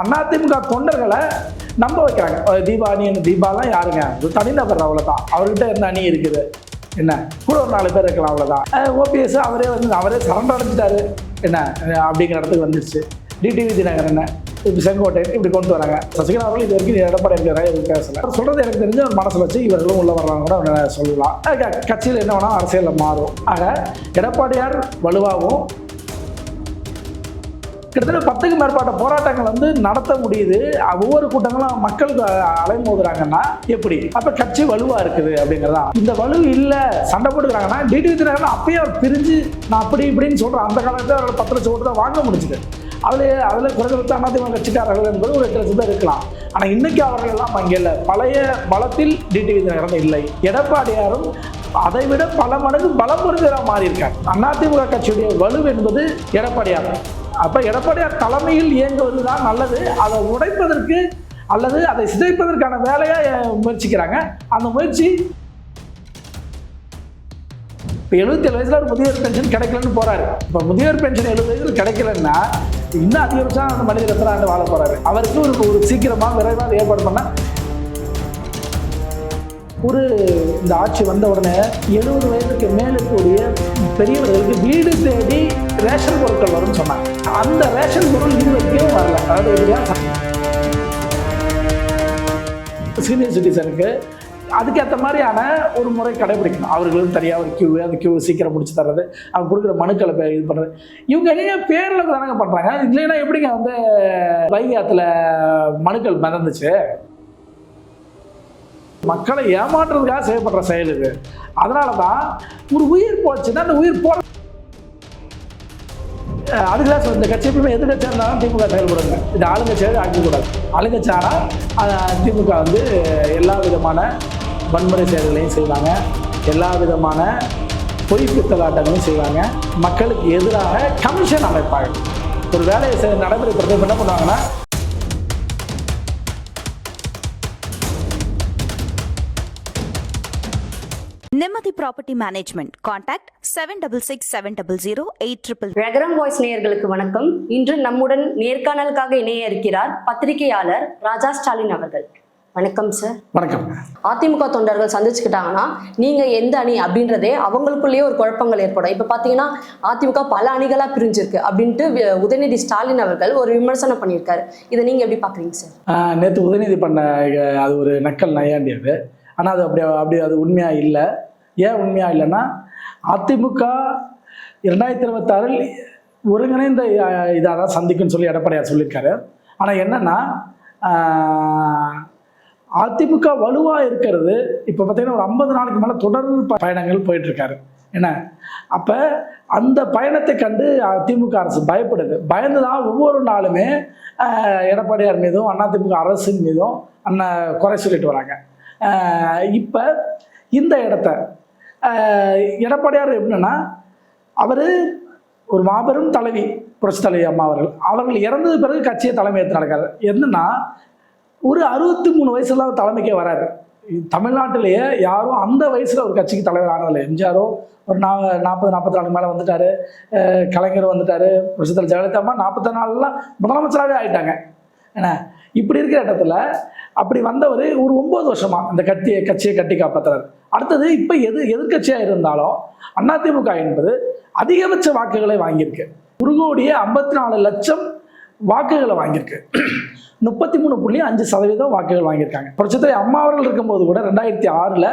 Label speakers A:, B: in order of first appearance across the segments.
A: அதிமுக தொண்டர்களை நம்ப வைக்கிறாங்க. அஹ் தீபா அணி தீபாலாம் யாருங்க? தனிநபர் அவ்வளோதான் அவர்கிட்ட இருந்த அணி இருக்குது. என்ன? கூட ஒரு நாலு பேர் இருக்கலாம் அவ்வளோதான் ஓபிஎஸ் அவரே வந்து அவரே சரண்டர் அடைஞ்சிட்டாரு. என்ன? அப்படிங்கிற இடத்துக்கு வந்துருச்சு. டிடிவி தினகரன் இப்படி செங்கோட்டை இப்படி கொண்டு வராங்க. சசிகலா அவர்கள் இது வரைக்கும் எடப்பாடி இருக்கிறாங்க எதுவும் பேசல. அவர் சொல்றது எனக்கு தெரிஞ்ச ஒரு மனசில் வச்சு இவர்களும் உள்ள வர்றாங்க கூட அவரை சொல்லலாம். கட்சியில் என்ன வேணால் அரசியலில் மாறும். ஆக எடப்பாடியார் வலுவாகவும் கிட்டத்தட்ட பத்துக்கு மேற்பட்ட போராட்டங்கள் வந்து நடத்த முடியுது. ஒவ்வொரு கூட்டங்களும் மக்களுக்கு அலைமோதுறாங்கன்னா எப்படி? அப்ப கட்சி வலுவா இருக்குது அப்படிங்கிறதா இந்த வலு இல்ல சண்டை போட்டுக்கிறாங்கன்னா டிடிவி தினகரன் அப்பயே அவர் பிரிஞ்சு நான் அப்படி இப்படின்னு சொல்றேன் அந்த காலத்துல அவரோட பத்து லட்சம் ஓட்டு தான் வாங்க முடிஞ்சுது. அதுல அதுல குறைந்தபட்ச அதிமுக கட்சிக்காரர்கள் என்பது ஒரு எட்டு லட்சம் பேர் இருக்கலாம். ஆனா இன்னைக்கு அவர்கள் எல்லாம் அங்கே இல்லை. பழைய பலத்தில் டிடிவி தினகரன் இல்லை. எடப்பாடியாரும் அதை விட பல மடங்கு பலம் பொருந்ததாக மாறி இருக்காங்க அதிமுக கட்சியுடைய வலு என்பது எடப்பாடியார் அப்போ எடப்பாடியார் தலைமையில் இயங்குவது தான் நல்லது. அதை உடைப்பதற்கு அல்லது அதை சிதைப்பதற்கான வேலையை முயற்சிக்கிறாங்க. அந்த முயற்சி இப்போ எழுபத்தேழு வயசில் ஒரு முதியோர் பென்ஷன் கிடைக்கலன்னு போகிறாரு இப்போ முதியோர் பென்ஷன் எழுபது வயசில் கிடைக்கலன்னா இன்னும் அதிகபட்சம் அந்த மனிதர் எத்தனை ஆண்டு வாழ போகிறாரு அவருக்கு ஒரு ஒரு சீக்கிரமாக விரைவாக ஏற்பாடு பண்ண ஒரு இந்த ஆட்சி வந்த உடனே எழுபது வயதுக்கு மேலே இருக்கக்கூடிய பெரியவர்களுக்கு வீடு தேடி ரேஷன் பொருட்கள் வரும்னு சொன்னாங்க. அந்த ரேஷன் பொருள் இது வரைக்கும் வரல. அதாவது சீனியர் சிட்டிசனுக்கு அதுக்கேற்ற மாதிரியான ஒரு முறை கடைபிடிக்கணும். அவர்களும் தனியாக ஒரு கியூ அந்த கியூ சீக்கிரம் முடிச்சு தர்றது அவங்க கொடுக்குற மனுக்களை பே- இது பண்ணுறது இவங்க என்ன பேரில் தானங்க பண்ணுறாங்க இல்லைன்னா எப்படிங்க வந்து வைகாத்தில் மனுக்கள் மிதந்துச்சு? மக்களை ஏமாற்றுறதுக்காக செய்யப்படுற செயல் இது. அதனால தான் ஒரு உயிர் போச்சுன்னா அந்த உயிர் போட அஹ் அதுக்குதான் சொல்றேன், இந்த கட்சி எப்பவுமே எதிர்கட்சியாக இருந்தாலும் திமுக செயல்படுங்க இந்த ஆளுங்கட்சியாக ஆக்கக்கூடாது ஆளுங்கட்சி திமுக வந்து எல்லா விதமான வன்முறை செயல்களையும் செய்வாங்க. எல்லா விதமான பொய் பித்தலாட்டங்களையும் செய்வாங்க. மக்களுக்கு எதிராக கமிஷன் அமைப்பாங்க. ஒரு வேலையை நடைமுறைப்படுத்த என்ன பண்ணுவாங்கன்னா
B: property management contact seven double six seven double zero eight triple
C: ரெகரம் voice நேயர்களுக்கு வணக்கம். இன்று நம்முடன் நேர்காணலுக்காக இணைய இருக்கிறார் பத்திரிகையாளர் ராஜா ஸ்டாலின் அவர்கள். வணக்கம் சார்.
A: வணக்கம்.
C: அதிமுக தொண்டர்கள் சந்திச்சுக்கிட்டாங்கன்னா நீங்க எந்த அணி அப்படின்றதே அவங்களுக்குள்ளேயே ஒரு குழப்பங்கள் ஏற்படும். இப்ப பாத்தீங்கன்னா அதிமுக பல அணிகளா பிரிஞ்சிருக்கு அப்படின்ட்டு உதயநிதி ஸ்டாலின் அவர்கள் ஒரு விமர்சனம் பண்ணியிருக்காரு. இதை நீங்க எப்படி பாக்குறீங்க சார்?
A: நேற்று உதயநிதி பண்ண அது ஒரு நக்கல் நையாண்டி அது ஆனால் அது அப்படி அப்படி அது உண்மையாக இல்லை. ஏன் உண்மையாக இல்லைன்னா அதிமுக இரண்டாயிரத்தி இருபத்தாறில் ஒருங்கிணைந்த இதாக தான் சந்திக்கும்னு சொல்லி எடப்பாடியார் சொல்லியிருக்காரு. ஆனால் என்னென்னா அதிமுக வலுவாக இருக்கிறது இப்போ பார்த்தீங்கன்னா ஒரு ஐம்பது நாளுக்கு மேலே தொடர் பயணங்கள் போயிட்டுருக்காரு. என்ன? அப்போ அந்த பயணத்தை கண்டு திமுக அரசு பயப்படுது. பயந்து தான் ஒவ்வொரு நாளுமே எடப்பாடியார் மீதும் அதிமுக அரசின் மீதும் அண்ணன் குறை சொல்லிட்டு வராங்க. இப்போ இந்த இடத்த எடப்பாடியார் எப்படின்னா அவர் ஒரு மாபெரும் தலைவி புரட்சி தலைவி அம்மா அவர்கள். அவர்கள் இறந்தது பிறகு கட்சியை தலைமை ஏற்று நடக்காரு என்னன்னா ஒரு அறுபத்தி மூணு வயசுல அவர் தலைமைக்கே வராரு. தமிழ்நாட்டிலேயே யாரும் அந்த வயசில் ஒரு கட்சிக்கு தலைவர் ஆனதில்லை. எம்ஜிஆரோ ஒரு நா நாற்பது நாற்பத்தி நாலு மேலே வந்துட்டாரு. கலைஞர் வந்துட்டாரு. புரட்சித்தலை ஜெயலலிதா அம்மா நாற்பத்தி நாலுலாம் முதலமைச்சராகவே ஆயிட்டாங்க. என்ன? இப்படி இருக்கிற இடத்துல அப்படி வந்தவர் ஒரு ஒம்பது வருஷமா இந்த கட்சியை கட்சியை கட்டி காப்பாற்றுறார் அடுத்தது இப்போ எது எதிர்கட்சியாக இருந்தாலும் அதிமுக என்பது அதிகபட்ச வாக்குகளை வாங்கியிருக்கு. ஒரு கோடியே ஐம்பத்தி நாலு லட்சம் வாக்குகளை வாங்கியிருக்கு. முப்பத்தி மூணு புள்ளி அஞ்சு சதவீதம் வாக்குகள் வாங்கியிருக்காங்க. புரட்சித்துறை அம்மா அவர்கள் இருக்கும்போது கூட ரெண்டாயிரத்தி ஆறில்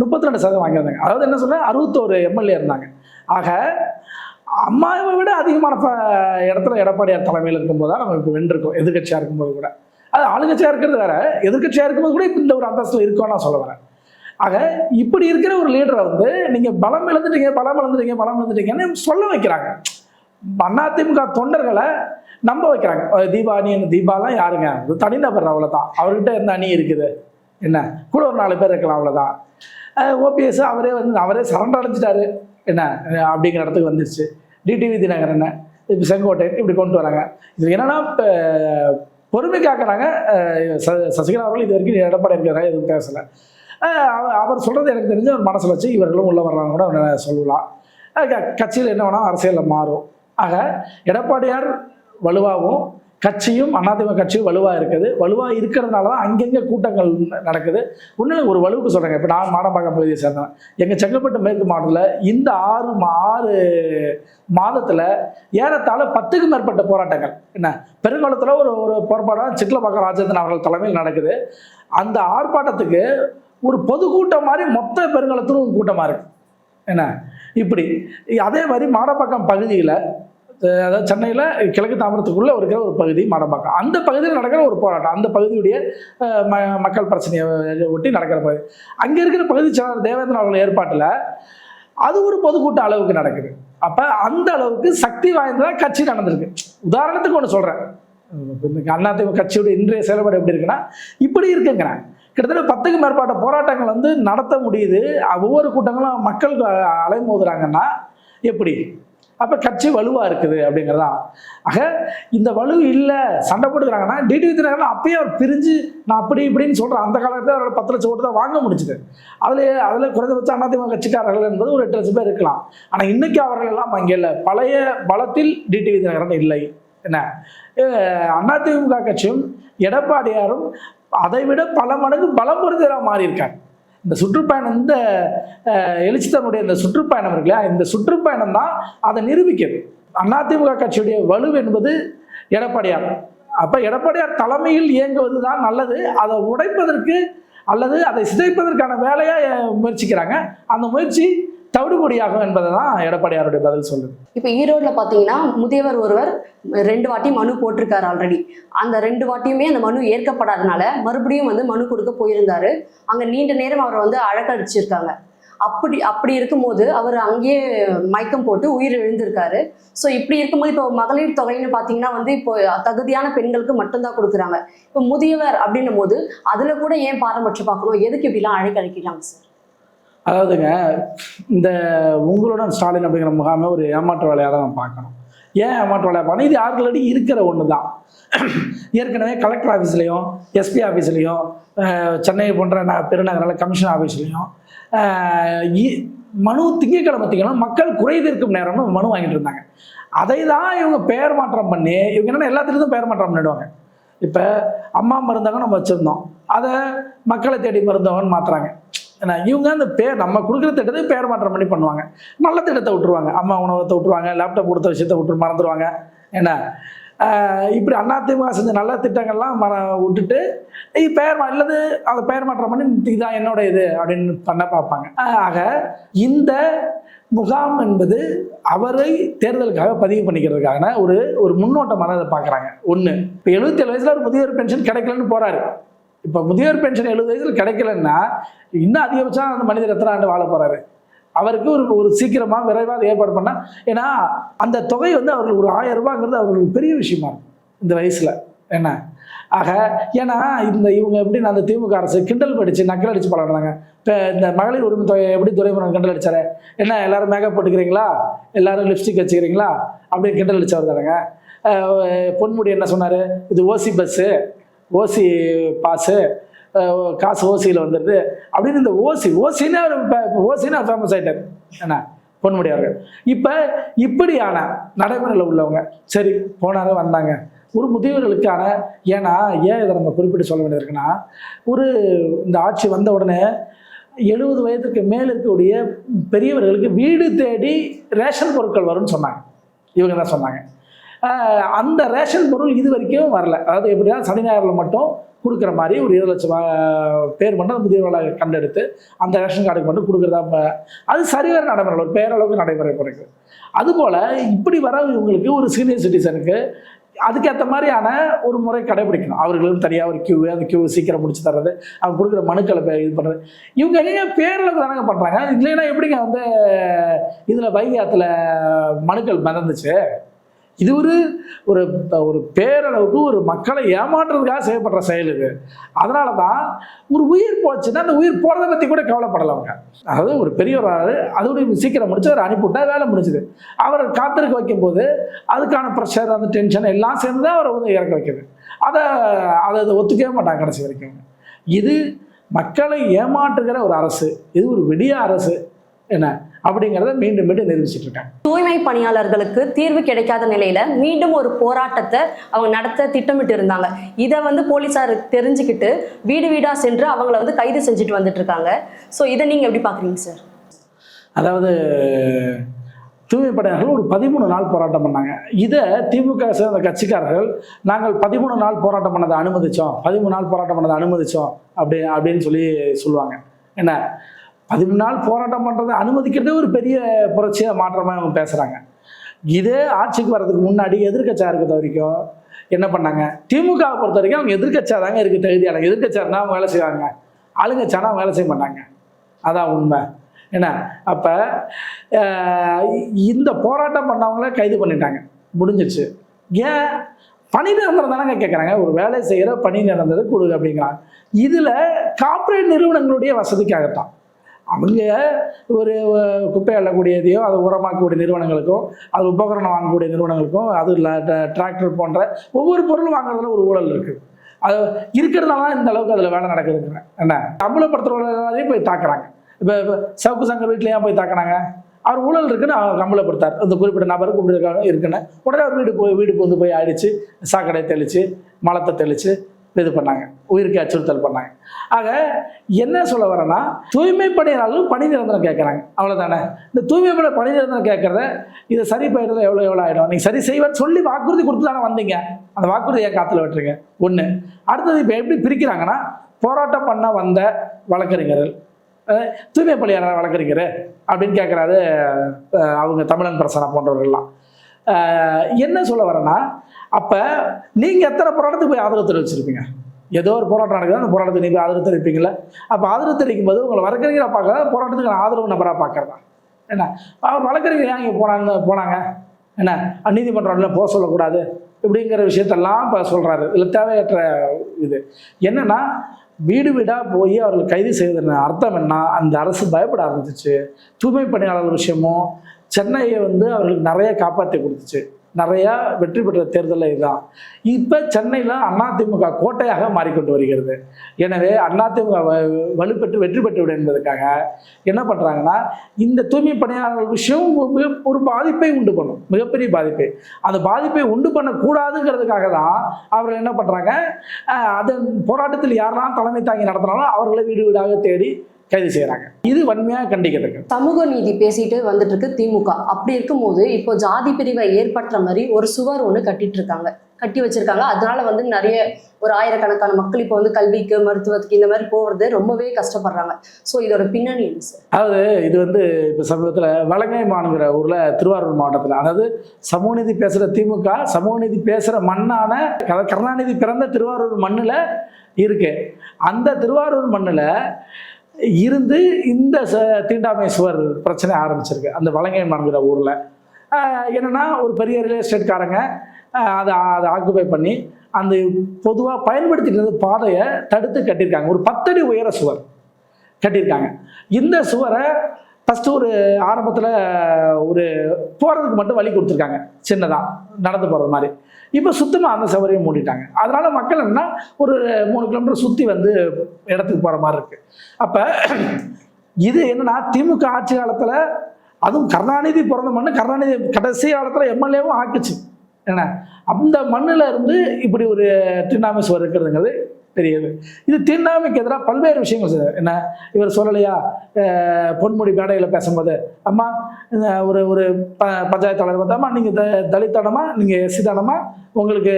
A: முப்பத்தி ரெண்டு சதவீதம் வாங்கியிருந்தாங்க. அதாவது என்ன சொல்ல அறுபத்தோரு எம்எல்ஏ இருந்தாங்க. ஆக அம்மாவை விட அதிகமான இடத்துல எடப்பாடியார் தலைமையில் இருக்கும்போது தான் நம்ம இப்போ வென்றிருக்கோம் எதிர்க்கட்சியாக இருக்கும்போது கூட. அது ஆளுங்கட்சியாக இருக்கிறது வேற எதிர்கட்சியாக இருக்கும்போது கூட இப்போ இந்த ஒரு அந்தஸ்தில் இருக்கோம் நான் சொல்ல வரேன். ஆக இப்படி இருக்கிற ஒரு லீடரை வந்து நீங்கள் பலம் இழந்துட்டீங்க பலம் இழந்துட்டீங்க பலம் இழந்துட்டீங்கன்னு சொல்ல வைக்கிறாங்க. அதிமுக தொண்டர்களை நம்ப வைக்கிறாங்க. தீபா அணி தீபாலாம் யாருங்க? ஒரு தனிநபர் அவ்வளோதான் அவர்கிட்ட எந்த அணி இருக்குது. என்ன? கூட ஒரு நாலு பேர் இருக்கலாம் அவ்வளோதான் ஓபிஎஸ் அவரே வந்து அவரே சரண்டர் அடைஞ்சிட்டாரு. என்ன? அப்படிங்கிற இடத்துக்கு வந்துருச்சு. டிடிவி தினகரன் இப்போ செங்கோட்டை இப்படி கொண்டு வராங்க. இது என்னன்னா இப்போ பொறுமை காக்குறாங்க ச- சசிகலா அவர்கள் இது வரைக்கும் எடப்பாடி இருக்கிறாங்க எதுவும் பேசலை. அவர் சொல்கிறது எனக்கு தெரிஞ்ச ஒரு மனசில் வச்சு இவர்களும் உள்ளே வர்றாங்க கூட அவனை சொல்லலாம். க- கட்சியில் என்ன வேணால் அரசியலில் மாறும். ஆக எடப்பாடியார் வலுவாகவும் கட்சியும் அதிமுக கட்சியும் வலுவாக இருக்குது. வலுவாக இருக்கிறதுனால தான் அங்கங்கே கூட்டங்கள் நடக்குது. ஒன்றும் ஒரு வலுவுக்கு சொல்கிறேங்க இப்போ நான் மாடம்பாக்கம் பகுதியை சேர்ந்தேன் எங்கள் செங்கல்பட்டு மேற்கு மாவட்டத்தில் இந்த ஆறு மா ஆறு மாதத்தில் ஏறத்தாழ பத்துக்கும் மேற்பட்ட போராட்டங்கள். என்ன? பெருங்காலத்தில் ஒரு ஒரு போராட்டம் சிட்லப்பாக்கம் ராஜேந்திரன் அவர்கள் தலைமையில் நடக்குது. அந்த ஆர்ப்பாட்டத்துக்கு ஒரு பொதுக்கூட்டம் மாதிரி மொத்த பெருங்காலத்திலும் கூட்டமாக இருக்குது என்ன? இப்படி அதே மாதிரி மாடப்பாக்கம் பகுதியில் அதாவது சென்னையில் கிழக்கு தாமிரத்துக்குள்ளே இருக்கிற ஒரு பகுதி மடம்பாக்கம். அந்த பகுதியில் நடக்கிற ஒரு போராட்டம் அந்த பகுதியுடைய ம மக்கள் பிரச்சனையை ஒட்டி நடக்கிற பகுதி. அங்கே இருக்கிற பகுதி செயலாளர் தேவேந்திரன் அவர்கள் ஏற்பாட்டில் அது ஒரு பொதுக்கூட்ட அளவுக்கு நடக்குது. அப்போ அந்த அளவுக்கு சக்தி வாய்ந்ததாக கட்சி நடந்திருக்கு. உதாரணத்துக்கு ஒன்று சொல்கிறேன் அதிமுக கட்சியோட இன்றைய செயல்பாடு எப்படி இருக்குன்னா இப்படி இருக்குங்கிறேன் கிட்டத்தட்ட பத்துக்கு மேற்பட்ட போராட்டங்கள் வந்து நடத்த முடியுது. ஒவ்வொரு கூட்டங்களும் மக்கள் அலைமோதுறாங்கன்னா எப்படி? அப்போ கட்சி வலுவாக இருக்குது அப்படிங்கிறதான் ஆக இந்த வலு இல்லை சண்டை போட்டுக்கிறாங்கன்னா டிடி வித்தினாங்கன்னா அப்பயே அவர் பிரிஞ்சு நான் அப்படி இப்படின்னு சொல்கிறேன் அந்த காலத்தில் அவரோட பத்து லட்சம் ஓட்டு தான் வாங்க முடிச்சுது அதில் அதில் குறைந்தபட்சம் அதிமுக கட்சிக்காரர்கள் என்பது ஒரு எட்டு லட்சம் பேர் இருக்கலாம். ஆனால் இன்னைக்கு அவர்கள் எல்லாம் அங்கே இல்லை. பழைய பலத்தில் டிடி விதிநகரன் இல்லை. என்ன? அதிமுக கட்சியும் எடப்பாடியாரும் அதை விட பல மடங்கு பலம் பொருந்ததாக மாறியிருக்காங்க இந்த சுற்றுப்பயணம் இந்த எழுச்சித்தனுடைய இந்த சுற்றுப்பயணம் இருக்கு இந்த சுற்றுப்பயணம் தான் அதை நிரூபிக்கிறது. அதிமுக கட்சியுடைய வலு என்பது எடப்பாடியார். அப்போ எடப்பாடியார் தலைமையில் இயங்குவது தான் நல்லது. அதை உடைப்பதற்கு அல்லது அதை சிதைப்பதற்கான வேலையை முயற்சிக்கிறாங்க. அந்த முயற்சி தவிடுபொடியாகும் என்பதை தான் எடப்பாடியாருடைய பதில் சொல்லுது
C: இப்போ ஈரோடில் பார்த்தீங்கன்னா முதியவர் ஒருவர் ரெண்டு வாட்டி மனு போட்டிருக்காரு ஆல்ரெடி அந்த ரெண்டு வாட்டியுமே அந்த மனு ஏற்கப்படாதனால மறுபடியும் வந்து மனு கொடுக்க போயிருந்தாரு. அங்கே நீண்ட நேரம் அவரை வந்து அழக்கடிச்சிருக்காங்க அப்படி அப்படி இருக்கும்போது அவர் அங்கேயே மயக்கம் போட்டு உயிர் எழுந்திருக்காரு. ஸோ இப்படி இருக்கும்போது இப்போ மகளிர் தொகைன்னு பார்த்தீங்கன்னா வந்து இப்போ தகுதியான பெண்களுக்கு மட்டும்தான் கொடுக்குறாங்க. இப்போ முதியவர் அப்படின்னும் போது அதில் கூட ஏன் பாரபட்சம் பார்க்கணும்? எதுக்கு இப்படிலாம் அழைக்கழிக்கிறாங்க சார்
A: அதாவதுங்க இந்த உங்களுடன் ஸ்டாலின் அப்படிங்கிற முகாமை ஒரு ஏமாற்று வேலையாக தான் நம்ம பார்க்கணும். ஏன் ஏமாற்று வேலையாக பார்க்கணும்? இது ஆல்ரெடி இருக்கிற ஒன்று தான் ஏற்கனவே கலெக்டர் ஆஃபீஸ்லேயும் எஸ்பி ஆஃபீஸ்லேயும் சென்னை போன்ற ந- பெருநகரில் கமிஷன் ஆஃபீஸ்லேயும் மனு திங்கக்கிழமை திங்கக்கிழமை மக்கள் குறை தீர்க்கும் நேரம்னு மனு வாங்கிட்டு இருந்தாங்க. அதை தான் இவங்க பெயர் மாற்றம் பண்ணி இவங்க என்னென்ன எல்லாத்துலேயும் பெயர் மாற்றம் பண்ணிடுவாங்க. இப்போ அம்மா மருந்தகம் நம்ம வச்சுருந்தோம். அதை மக்களை தேடி மருந்தகம்னு மாற்றுறாங்க ஏன்னா இவங்க அந்த பேர் நம்ம கொடுக்குற திட்டத்தை பேர் மாற்றம் பண்ணி பண்ணுவாங்க. நல்ல திட்டத்தை விட்டுருவாங்க. அம்மா உணவத்தை விட்டுருவாங்க லேப்டாப் கொடுத்த விஷயத்தை விட்டு மறந்துடுவாங்க என்ன? இப்படி அதிமுக செஞ்ச நல்ல திட்டங்கள்லாம் மற விட்டுட்டு பெயர் அல்லது இல்லது அதை பெயர் மாற்றம் பண்ணி இதுதான் என்னோட இது அப்படின்னு பண்ண பார்ப்பாங்க. ஆக இந்த முகாம் என்பது அவரை தேர்தலுக்காக பதிவு பண்ணிக்கிறதுக்கான ஒரு ஒரு முன்னோட்டமாக அதை பார்க்குறாங்க. ஒன்று இப்போ எழுபத்தேழு வயசில் ஒரு முதியோர் பென்ஷன் கிடைக்கலன்னு போகிறாரு இப்போ முதியோர் பென்ஷன் எழுபது வயசில் கிடைக்கலன்னா இன்னும் அதிகபட்சம் அந்த மனிதர் எத்தனை ஆண்டு வாழ போகிறாரு அவருக்கு ஒரு ஒரு சீக்கிரமாக விரைவாக ஏற்பாடு பண்ணால் ஏன்னா அந்த தொகை வந்து அவர்களுக்கு ஒரு ஆயிரம் ரூபாங்கிறது அவர்களுக்கு பெரிய விஷயமா இருக்கும் இந்த வயசில். என்ன? ஆக ஏன்னா இந்த இவங்க எப்படி அந்த திமுக அரசு கிண்டல் படித்து நக்கல் அடித்து பழகிறாங்க இப்போ இந்த மகளிர் உரிமை தொகை எப்படி துறைமுகம் கிண்டல் அடித்தார் என்ன எல்லாரும் மேக்கப் போட்டுக்கிறீங்களா? எல்லாரும் லிப்ஸ்டிக் வச்சுக்கிறீங்களா? அப்படின்னு கிண்டல் அடித்தவர் தானேங்க. பொன்முடி என்ன சொன்னார்? இது ஓசி பஸ்ஸு ஓசி பாஸு காசு ஓசியில் வந்துடுது அப்படின்னு இந்த ஓசி ஓசின்னு அவர் ஓசின்னு ஃபேமஸ் ஆகிட்டார் என்ன? பொன்முடி அவர்கள். இப்போ இப்படியான நடைமுறையில் உள்ளவங்க சரி போனாரே வந்தாங்க. ஒரு முதியவர்களுக்கான ஏன்னா ஏன் இதை நம்ம குறிப்பிட்டு சொல்ல வேண்டியது இருக்குன்னா ஒரு இந்த ஆட்சி வந்த உடனே எழுபது வயதுக்கு மேல் இருக்கக்கூடிய பெரியவர்களுக்கு வீடு தேடி ரேஷன் பொருட்கள் வரும்னு சொன்னாங்க. இவங்க தான் சொன்னாங்க? அந்த ரேஷன் பொருள் இது வரைக்கும் வரல. அதாவது எப்படின்னா சனி ஞாயிறில் மட்டும் கொடுக்குற மாதிரி ஒரு இருபது லட்சம் பேர் மட்டும் அந்த முதியவர்களை கண்டெடுத்து அந்த ரேஷன் கார்டுக்கு மட்டும் கொடுக்குறதா அது சரிவர நடைமுறை ஒரு பேரளவுக்கு நடைமுறை பிறகு அதுபோல் இப்படி வர இவங்களுக்கு ஒரு சீனியர் சிட்டிசனுக்கு அதுக்கேற்ற மாதிரியான ஒரு முறை கடைபிடிக்கணும். அவர்களும் தனியாக ஒரு கியூ அந்த கியூ சீக்கிரம் முடிச்சு தர்றது அவங்க கொடுக்குற மனுக்களை பே- இது பண்ணுறது இவங்க எங்க பேரில் தானங்க பண்ணுறாங்க இல்லைன்னா எப்படிங்க வந்து இதில் வைகாத்தில் மனுக்கள் மிதந்துச்சு? இது ஒரு ஒரு ஒரு பேரளவுக்கு ஒரு மக்களை ஏமாற்றுறதுக்காக செய்யப்படுற செயல் இது. அதனால தான் ஒரு உயிர் போச்சுன்னா அந்த உயிர் போகிறத பற்றி கூட கவலைப்படலை அவங்க. அதாவது ஒரு பெரியவர் அதோடய சீக்கிரம் முடிச்சு அவர் அனுப்பிவிட்டா வேலை முடிஞ்சுது. அவரை காத்திருக்க வைக்கும்போது அதுக்கான ப்ரெஷர் அந்த டென்ஷன் எல்லாம் சேர்ந்து தான் அவரை வந்து இறக்க வைக்குது. அதை அதை அதை ஒத்துக்கவே மாட்டாங்க கடைசி வரைக்கும். இது மக்களை ஏமாற்றுகிற ஒரு அரசு இது ஒரு விடிய அரசு. என்ன? அப்படிங்கிறத மீண்டும் மீண்டும் நிரூபிச்சிட்டு இருக்காங்க.
C: தூய்மை பணியாளர்களுக்கு தீர்வு கிடைக்காத நிலையில மீண்டும் ஒரு போராட்டத்தை அவங்க நடத்த திட்டமிட்டு இருந்தாங்க. இதை வந்து போலீசார் தெரிஞ்சுக்கிட்டு வீடு வீடா சென்று அவங்கள வந்து கைது செஞ்சுட்டு வந்துட்டு இருக்காங்க. ஸோ இதை நீங்க எப்படி பாக்குறீங்க சார்
A: அதாவது தூய்மை படையினர்கள் ஒரு பதிமூணு நாள் போராட்டம் பண்ணாங்க. இதை திமுக சேர்ந்த கட்சிக்காரர்கள் நாங்கள் பதிமூணு நாள் போராட்டம் பண்ணதை அனுமதிச்சோம். பதிமூணு நாள் போராட்டம் பண்ணதை அனுமதிச்சோம். அப்படி அப்படின்னு சொல்லி சொல்லுவாங்க. என்ன? அது முன்னால் போராட்டம் பண்ணுறதை அனுமதிக்கிறதே ஒரு பெரிய புரட்சியாக மாற்றமாக அவங்க பேசுகிறாங்க இதே ஆட்சிக்கு வர்றதுக்கு முன்னாடி எதிர்கட்சியாக இருக்கிற வரைக்கும் என்ன பண்ணாங்க? திமுகவை பொறுத்த வரைக்கும் அவங்க எதிர்கட்சியாக தாங்க இருக்குது தகுதியான எதிர்க்கட்சியாக அவங்க வேலை செய்வாங்க. ஆளுங்கட்சியானா அவங்க வேலை செய்ய மாட்டாங்க. அதான் உண்மை. என்ன? அப்போ இந்த போராட்டம் பண்ணவங்கள கைது பண்ணிட்டாங்க. முடிஞ்சிச்சு ஏன்? பணி நிரந்தரம் தானங்க கேட்குறாங்க ஒரு வேலை செய்கிற பணி நிரந்தரம் கொடு அப்படிங்கிறாங்க. இதில் கார்ப்பரேட் நிறுவனங்களுடைய வசதிக்காகத்தான். அவங்க ஒரு குப்பை அள்ளக்கூடியதையோ அதை உரமாக்கக்கூடிய நிறுவனங்களுக்கும் அது உபகரணம் வாங்கக்கூடிய நிறுவனங்களுக்கும் அது டிராக்டர் போன்ற ஒவ்வொரு பொருளும் வாங்குறதுல ஒரு ஊழல் இருக்குது அது இருக்கிறதுனால இந்த அளவுக்கு அதில் வேலை நடக்குதுங்க என்ன? அம்பலப்படுத்துறவர்களையும் போய் தாக்குறாங்க. இப்போ இப்போ சவுக்கு சங்கர் வீட்டில் போய் தாக்குனாங்க அவர் ஊழல் இருக்குன்னு அவர் கம்பளப்படுத்தார் அந்த குறிப்பிட்ட நபருக்கு இப்படி இருக்காங்க இருக்குன்னு. உடனே அவர் வீடு போய் வீடு வந்து போய் அடித்து சாக்கடை தெளித்து மலத்தை தெளித்து இது பண்ணாங்க. உயிருக்கு அச்சுறுத்தல் பண்ணாங்க. ஆக என்ன சொல்ல வரேன்னா தூய்மை பணியாளர்களும் பணி நிரந்தரம் கேட்குறாங்க. அவ்வளோதானே இந்த தூய்மை பணி பணி நிரந்தரம் கேட்குறத இதை சரி பண்ணுறது எவ்வளோ எவ்வளோ ஆகிடும் நீங்கள் சரி செய்வேன்னு சொல்லி வாக்குறுதி கொடுத்து தானே வந்தீங்க. அந்த வாக்குறுதியை காற்றுல விட்டுருங்க? ஒன்று அடுத்தது இப்போ எப்படி பிரிக்கிறாங்கன்னா போராட்டம் பண்ண வந்த வழக்கறிஞர்கள். தூய்மை பணியாளர் வழக்கறிஞர் அப்படின்னு கேட்குறாரு அவங்க தமிழன் பிரசனா போன்றவர்கள்லாம். என்ன சொல்ல வரேன்னா அப்போ நீங்கள் எத்தனை போராட்டத்துக்கு போய் ஆதரவு தெரிவிச்சிருப்பீங்க? ஏதோ ஒரு போராட்டம் நடக்குது அந்த போராட்டத்துக்கு நீங்கள் ஆதரவு தெரிவிப்பீங்கள அப்போ ஆதரவு தெரிவிக்கும் போது உங்களை வழக்கறிஞராக பார்க்கறதா போராட்டத்துக்கு ஆதரவு நபராக பார்க்கறதா? என்ன? அவர் வழக்கறிஞர் ஏன் இங்கே போனாங்க போனாங்க? என்ன? நீதிமன்றம்ல போக சொல்லக்கூடாது? இப்படிங்கிற விஷயத்தெல்லாம் இப்போ சொல்கிறாரு இதில் தேவையற்ற இது. என்னென்னா வீடு வீடாக போய் அவர்கள் கைது செய்வதன் அர்த்தம் என்ன? அந்த அரசு பயப்பட ஆரம்பிச்சிச்சு. தூய்மை பணியாளர் விஷயமும் சென்னையை வந்து அவர்களுக்கு நிறைய காப்பாற்றி கொடுத்துச்சு. நிறையா வெற்றி பெற்ற தேர்தலில் இதுதான். இப்போ சென்னையில் அதிமுக கோட்டையாக மாறிக்கொண்டு வருகிறது. எனவே அதிமுக வ- வலுப்பெற்று வெற்றி பெற்றுவிடும் என்பதற்காக என்ன பண்ணுறாங்கன்னா இந்த தூய்மை பணியாளர்கள் விஷயம் ஒரு ஒரு பாதிப்பை உண்டு பண்ணும். மிகப்பெரிய பாதிப்பை. அந்த பாதிப்பை உண்டு பண்ணக்கூடாதுங்கிறதுக்காக தான் அவர்கள் என்ன பண்ணுறாங்க அதன் போராட்டத்தில் யாரெல்லாம் தலைமை தாங்கி நடத்தினாலும் அவர்களை வீடு வீடாக தேடி கைது செய்கிறாங்க இது வன்மையாக கண்டிக்கத்தக்கது
C: சமூக நீதி பேசிட்டு வந்துட்டு இருக்கு திமுக. அப்படி இருக்கும்போது இப்போ ஜாதி பிரிவை ஏற்படுத்துற மாதிரி ஒரு சுவர் ஒன்று கட்டிட்டு இருக்காங்க கட்டி வச்சிருக்காங்க. அதனால வந்து நிறைய ஒரு ஆயிரக்கணக்கான மக்கள் இப்போ வந்து கல்விக்கு மருத்துவத்துக்கு இந்த மாதிரி போகிறது ரொம்பவே கஷ்டப்படுறாங்க. ஸோ இதோட பின்னணி என்ன சார்
A: அதாவது இது வந்து இப்போ சமீபத்தில் வலங்கைமானுங்கிற ஊரில் திருவாரூர் மாவட்டத்தில் அதாவது சமூக நீதி பேசுகிற திமுக சமூக நீதி பேசுகிற மண்ணான கருணாநிதி பிறந்த திருவாரூர் மண்ணில் இருக்கு. அந்த திருவாரூர் மண்ணில் இருந்து இந்த ச தீண்டாமை சுவர் பிரச்சனை ஆரம்பிச்சிருக்கு. அந்த வலங்கைமானுங்கிற ஊரில். என்னென்னா ஒரு பெரிய ரியல் எஸ்டேட்காரங்க அதை அதை ஆக்குபை பண்ணி அந்த பொதுவாக பயன்படுத்திட்டு இருந்த பாதையை தடுத்து கட்டியிருக்காங்க. ஒரு பத்தடி உயர சுவர் கட்டியிருக்காங்க. இந்த சுவரை ஃபஸ்ட்டு ஒரு ஆரம்பத்தில் ஒரு போகிறதுக்கு மட்டும் வழி கொடுத்துருக்காங்க. சின்னதாக நடந்து போகிறது மாதிரி. இப்போ சுத்தமாக அந்த சுவரையும் மூடிட்டாங்க. அதனால் மக்கள் என்ன ஒரு மூணு கிலோமீட்டர் சுற்றி வந்து இடத்துக்கு போகிற மாதிரி இருக்குது அப்போ இது என்னன்னா திமுக ஆட்சி காலத்தில் அதுவும் கருணாநிதி பிறந்த மண்ணு கருணாநிதி கடைசி காலத்தில் எம்எல்ஏவும் ஆக்குச்சு. என்ன? அந்த மண்ணில் இருந்து இப்படி ஒரு தீண்டாமை இருக்கிறதுங்கிறது தெரியுது இது தீண்டாமைக்கு எதிராக பல்வேறு விஷயங்கள் செய்யுது. என்ன? இவர் சொல்லலையா? பொன்முடி மேடையில் பேசும்போது அம்மா இந்த ஒரு ஒரு ப பஞ்சாயத்து தலைவர் வந்து அம்மா நீங்கள் த தலித்தானமா? நீங்கள் எஸ்சி தானமா உங்களுக்கு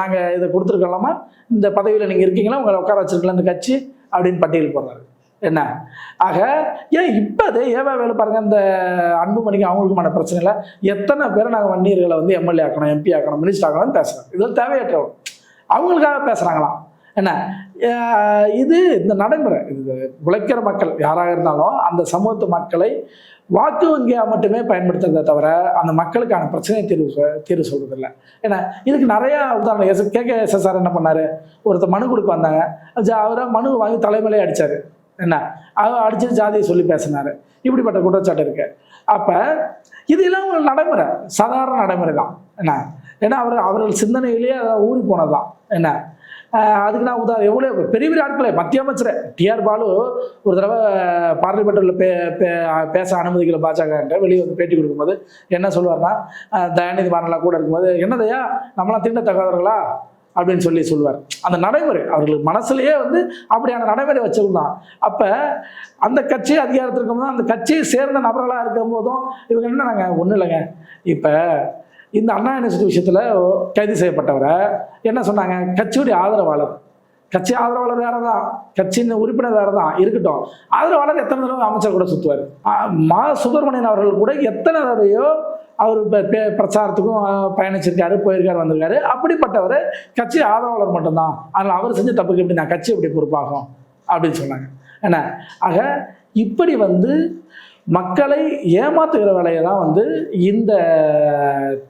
A: நாங்கள் இதை கொடுத்துருக்கலாமா? இந்த பதவியில் நீங்கள் இருக்கீங்களா? உங்களை உட்கார வச்சிருக்கலாம் இந்த கட்சி? அப்படின்னு பட்டியல் போடுறாரு. என்ன? ஆக ஏன் இப்போ ஏவா வேலை பாருங்க இந்த அன்புமணிக்கு அவங்களுக்குமான பிரச்சனை இல்லை. எத்தனை பேரை நாங்கள் வன்னியர்களை வந்து எம்எல்ஏ ஆக்கணும் எம்பி ஆக்கணும் மினிஸ்டர் ஆக்கணும்னு பேசுகிறோம் இது தேவையற்றவங்க அவங்களுக்காக பேசுகிறாங்களாம் என்ன? இது இந்த நடைமுறை. இது உழைக்கிற மக்கள் யாராக இருந்தாலும் அந்த சமூகத்து மக்களை வாக்கு வங்கியாக மட்டுமே பயன்படுத்துறதை தவிர அந்த மக்களுக்கான பிரச்சனையை தீர்வு சொ- தீர்வு சொல்கிறதில்ல ஏன்னா இதுக்கு நிறையா உதாரணம். எஸ் கே கே எஸ்எஸ்ஆர் என்ன பண்ணார்? ஒருத்தர் மனு கொடுக்க வந்தாங்க. ஜா- அவரை மனு வாங்கி தலைமையிலே அடித்தார் என்ன? அவர் அடிச்சு ஜாதியை சொல்லி பேசினாரு. இப்படிப்பட்ட குற்றச்சாட்டு இருக்கு. அப்போ இதெல்லாம் ஒரு நடைமுறை. சாதாரண நடைமுறை தான் என்ன? ஏன்னா அவர் அவர்கள் சிந்தனையிலேயே அதை ஊறி போனதுதான். என்ன? அதுக்கு நான் உதா எவ்வளோ பெரிய பெரிய ஆட்களே மத்திய அமைச்சர் டிஆர் பாலு ஒரு தடவை பார்லிமெண்ட்டில் பே பே- பேச அனுமதிக்கல பாஜக வெளியே வந்து பேட்டி கொடுக்கும்போது என்ன சொல்லுவார்னா தயாநிதி மாறன்லாம் கூட இருக்கும்போது என்னதையா? நம்மளாம் தீண்டத்தகாதவர்களா? அப்படின்னு சொல்லி சொல்லுவார். அந்த நடைமுறை அவர்களுக்கு மனசுலயே வந்து அப்படியான நடைமுறை வச்சிருந்தான். அப்போ அந்த கட்சி அதிகாரத்திற்கும் போதும் அந்த கட்சியை சேர்ந்த நபர்களாக இருக்கும் போதும் இவங்க என்னங்க? ஒன்றும் இல்லைங்க. இப்போ இந்த அண்ணா யூனிவர்சிட்டி விஷயத்தில் கைது செய்யப்பட்டவரை என்ன சொன்னாங்க? கட்சியுடைய ஆதரவாளர். கட்சி ஆதரவாளர் வேற தான் கட்சியின் உறுப்பினர் வேற தான் இருக்கட்டும். ஆதரவாளர் எத்தனை தடவை அமைச்சர் கூட சுற்றுவார் மா சுப்பிரமணியன் அவர்கள் கூட எத்தனை தடவையோ அவர் பே- பிரச்சாரத்துக்கும் பயணிச்சிருக்காரு போயிருக்காரு வந்திருக்காரு. அப்படிப்பட்டவர் கட்சி ஆதரவாளர் மட்டும்தான். அதனால் அவர் செஞ்ச தப்புக்கு எப்படி நான் கட்சி எப்படி பொறுப்பாகும்? அப்படின்னு சொன்னாங்க. என்ன? ஆக இப்படி வந்து மக்களை ஏமாத்துகிற வேலையை தான் வந்து இந்த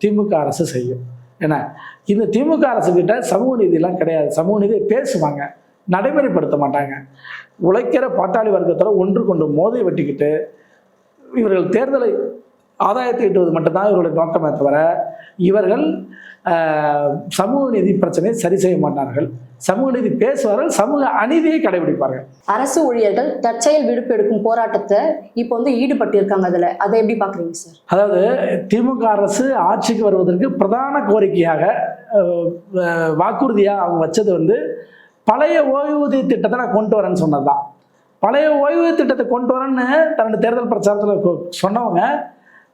A: திமுக அரசு செய்யும். என்ன? இந்த திமுக அரசுக்கிட்ட சமூக நீதியெல்லாம் கிடையாது. சமூக நீதியை பேசுவாங்க. நடைமுறைப்படுத்த மாட்டாங்க. உழைக்கிற பாட்டாளி வர்க்கத்தில் ஒன்று கொண்டு மோதி வெட்டிக்கிட்டு இவர்கள் தேர்தலை ஆதாயத்தை ஈட்டுவது மட்டும்தான் இவர்களுடைய நோக்கமே தவிர இவர்கள் சமூக நீதி பிரச்சனையை சரி செய்ய மாட்டார்கள். சமூக நீதி பேசுவார்கள் சமூக அநீதியை கடைபிடிப்பார்கள்.
C: அரசு ஊழியர்கள் தற்செயல் விடுப்பு எடுக்கும் போராட்டத்தை இப்போ வந்து ஈடுபட்டு இருக்காங்க அதுல. அதை எப்படி பாக்குறீங்க சார்?
A: அதாவது திமுக அரசு ஆட்சிக்கு வருவதற்கு பிரதான கோரிக்கையாக வாக்குறுதியாக அவங்க வச்சது வந்து பழைய ஓய்வூதிய திட்டத்தை நான் கொண்டு வரேன்னு சொன்னது தான் பழைய ஓய்வூதிய திட்டத்தை கொண்டு வரேன்னு தன்னோட தேர்தல் பிரச்சாரத்தில் சொன்னவங்க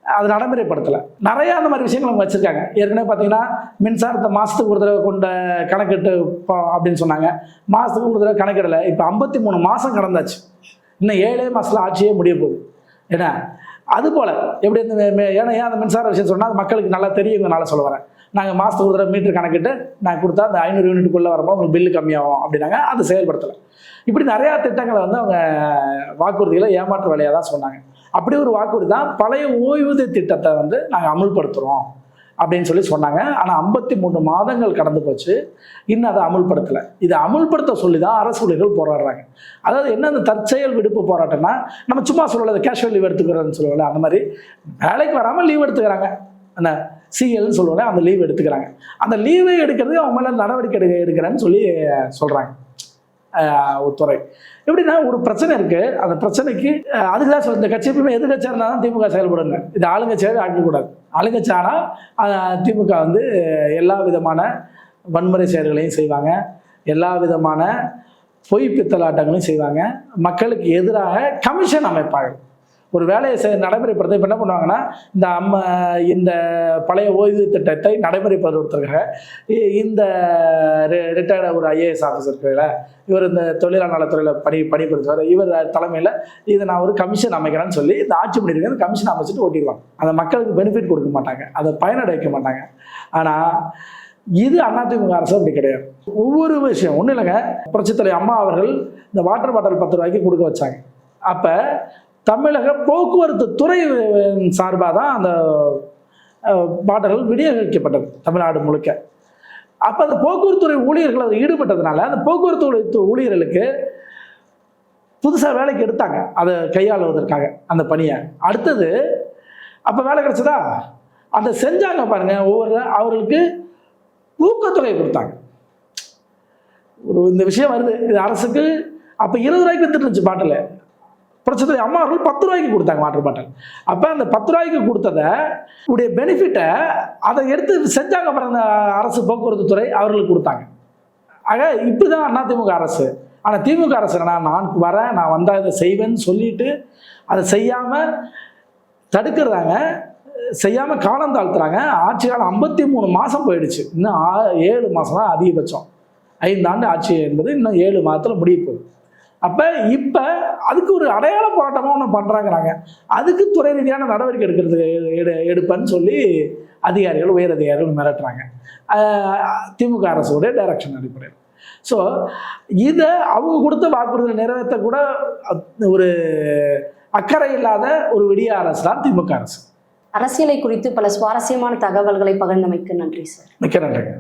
A: அது நடைமுறைப்படுத்தலை. நிறையா அந்த மாதிரி விஷயங்கள் அவங்க வச்சுருக்காங்க. ஏற்கனவே பார்த்தீங்கன்னா மின்சாரத்தை மாதத்துக்கு ஒரு தடவை கொண்ட கணக்கெட்டு போ- அப்படின்னு சொன்னாங்க. மாதத்துக்கு ஒரு தடவை கணக்கிடலை. இப்போ ஐம்பத்தி மூணு மாதம் கடந்தாச்சு. இன்னும் ஏழே மாதத்தில் ஆட்சியே முடிய போகுது. ஏன்னா அதுபோல் எப்படி இந்த ஏன்னா ஏன் அந்த மின்சார விஷயம் சொன்னால் அது மக்களுக்கு நல்லா தெரியுங்கனால சொல்ல வரேன். நாங்கள் மாதத்துக்கு ஒரு தடவை மீட்டர் கணக்கிட்டு நான் கொடுத்தா அந்த ஐநூறு யூனிட்டுக்குள்ளே வரும்போது உங்களுக்கு பில்லு கம்மியாகும் அப்படின்னாங்க. அது செயல்படுத்தலை. இப்படி நிறையா திட்டங்களை வந்து அவங்க வாக்குறுதிகளை ஏமாற்று வேலையாக தான் சொன்னாங்க. அப்படி ஒரு வாக்குறுதி தான் பழைய ஓய்வூதிய திட்டத்தை வந்து நாங்கள் அமுல்படுத்துகிறோம் அப்படின்னு சொல்லி சொன்னாங்க. ஆனால் ஐம்பத்தி மூணு மாதங்கள் கடந்து போச்சு. இன்னும் அதை அமுல்படுத்தலை. இதை அமுல்படுத்த சொல்லி தான் அரசு ஊழியர்கள் போராடுறாங்க. அதாவது என்ன அந்த தற்செயல் விடுப்பு போராட்டம்னா நம்ம சும்மா சொல்லலை கேஷுவல் லீவ் எடுத்துக்கிறோன்னு சொல்லுவோம்ல அந்த மாதிரி வேலைக்கு வராமல் லீவ் எடுத்துக்கிறாங்க. அந்த சிஎல்னு சொல்லுவோம்ல அந்த லீவ் எடுத்துக்கிறாங்க. அந்த லீவை எடுக்கிறது அவங்க மேலே நடவடிக்கை எடுக்க எடுக்கிறேன்னு சொல்லி சொல்கிறாங்க துறை. எப்படின்னா ஒரு பிரச்சனை இருக்கு. அந்த பிரச்சனைக்கு அஹ், அதுக்கு தான் சொல்ல இந்த கட்சி எப்பவுமே எதிர்கட்சியாக இருந்தால் தான் திமுக செயல்படுங்க. இது ஆளுங்கட்சியாகவே ஆக்கக்கூடாது. ஆளுங்கட்சி ஆனால் திமுக வந்து எல்லா விதமான வன்முறை செயல்களையும் செய்வாங்க. எல்லா விதமான பொய் பித்தலாட்டங்களையும் செய்வாங்க. மக்களுக்கு எதிராக கமிஷன் அமைப்பாங்க. ஒரு வேலையை நடைமுறைப்படுத்த இப்போ என்ன பண்ணுவாங்கன்னா இந்த அம்மா இந்த பழைய ஓய்வு திட்டத்தை நடைமுறைப்படுத்துறதுக்காக இ- இந்த ரிட்டையர்டு ஒரு ஐஏஎஸ் ஆஃபீஸர் இருக்குல்ல இவர் இந்த தொழிலாளர் நலத்துறையில் பணி பணிபுரிஞ்சவர் இவர் தலைமையில் இதை நான் ஒரு கமிஷன் அமைக்கிறேன்னு சொல்லி இந்த ஆட்சி பண்ணியிருக்கேன் அந்த கமிஷன் அமைச்சிட்டு ஓட்டிடுவாங்க. அந்த மக்களுக்கு பெனிஃபிட் கொடுக்க மாட்டாங்க. அதை பயனடை வைக்க மாட்டாங்க. ஆனால் இது அதிமுக அரசு அப்படி கிடையாது. ஒவ்வொரு விஷயம் ஒன்றும் இல்லைங்க. புரட்சித்தலை அம்மா அவர்கள் இந்த வாட்டர் பாட்டில் பத்து ரூபாய்க்கு கொடுக்க வச்சாங்க. அப்போ தமிழக போக்குவரத்து துறை சார்பாக தான் அந்த பாடல்கள் விநியோகிக்கப்பட்டது தமிழ்நாடு முழுக்க. அப்போ அந்த போக்குவரத்துறை ஊழியர்கள் அதில் ஈடுபட்டதுனால அந்த போக்குவரத்து ஊழியர்களுக்கு புதுசாக வேலைக்கு எடுத்தாங்க அதை கையாளுவதற்காக அந்த பணியை. அடுத்தது அப்போ வேலை கிடச்சதா? அந்த செஞ்சாங்க பாருங்க ஒவ்வொரு அவர்களுக்கு ஊக்கத்தொகை கொடுத்தாங்க. ஒரு இந்த விஷயம் வருது இது அரசுக்கு அப்போ இருபது ரூபாய்க்கு வித்துட்டு இருந்துச்சு பாட்டில். புரட்சத்தை அம்மா அவர்கள் பத்து ரூபாய்க்கு கொடுத்தாங்க வாட்டர் பாட்டில் அப்போ அந்த பத்து ரூபாய்க்கு கொடுத்ததை உடைய பெனிஃபிட்டை அதை எடுத்து செஞ்சாங்க அப்புறம் அந்த அரசு போக்குவரத்து துறை அவர்களுக்கு கொடுத்தாங்க. ஆக இப்படிதான் அதிமுக அரசு. ஆனால் திமுக அரசு நான் நான் வரேன் நான் வந்தால் இதை செய்வேன்னு சொல்லிட்டு அதை செய்யாமல் தடுக்கிறாங்க செய்யாமல் காலம் தாழ்த்துறாங்க. ஆட்சி காலம் ஐம்பத்தி மூணு மாதம் போயிடுச்சு. இன்னும் ஆ- ஏழு மாதம் தான் அதிகபட்சம். ஐந்தாண்டு ஆட்சி என்பது இன்னும் ஏழு மாதத்தில் முடிய போகுது. அப்போ இப்போ அதுக்கு ஒரு அடையாள போராட்டமாக ஒன்று பண்ணுறாங்கிறாங்க அதுக்கு துறை ரீதியான நடவடிக்கை எடுக்கிறதுக்கு எடு- எடு- எடுப்பேன்னு சொல்லி அதிகாரிகள் உயர் அதிகாரிகள் மிரட்டுறாங்க. திமுக அரசுடைய டைரக்ஷன் அடிப்படையில். ஸோ இதை அவங்க கொடுத்த வாக்குறுதியை நிறைவேற்ற கூட ஒரு அக்கறை இல்லாத ஒரு விடிய அரசு தான் திமுக அரசு.
C: அரசியலை குறித்து பல சுவாரஸ்யமான தகவல்களை பகிர்ந்தமைக்கு நன்றி சார்.
A: மிக்க நன்றிங்க.